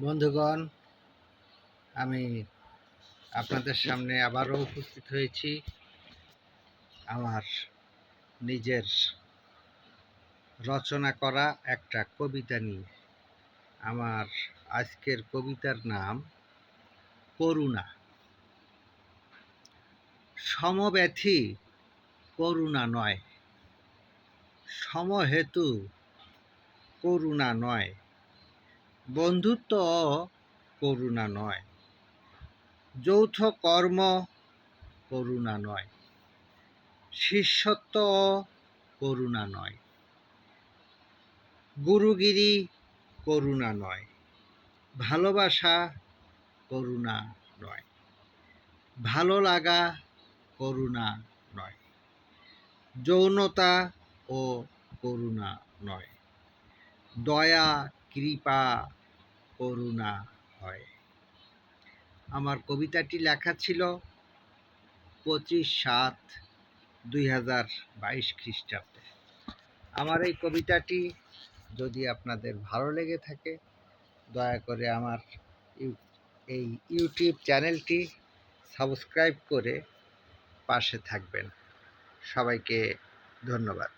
বন্ধুগণ, আমি আপনাদের সামনে আবারও উপস্থিত হয়েছি। আমার নিজের রচনা করা একটা কবিতা নিয়ে। আমার আজকের কবিতার নাম করুণা। সমব্যথী করুণা নয়, সমহেতু করুণা নয়। বন্ধুত্ব করুণা নয়। যৌথ কর্ম করুণা নয়। শিষ্যত্ব করুণা নয়। গুরুগিরি করুণা নয়। ভালোবাসা করুণা নয়। ভালো লাগা করুণা নয়। যৌনতা ও করুণা নয়। দয়া কৃপা করুণা হয়। আমার কবিতাটি লেখা ছিল পঁচিশ সাত দুই হাজার বাইশ খ্রিস্টাব্দে। আমার এই কবিতাটি যদি আপনাদের ভালো লেগে থাকে, দয়া করে আমার এই ইউটিউব চ্যানেলটি সাবস্ক্রাইব করে পাশে থাকবেন। সবাইকে ধন্যবাদ।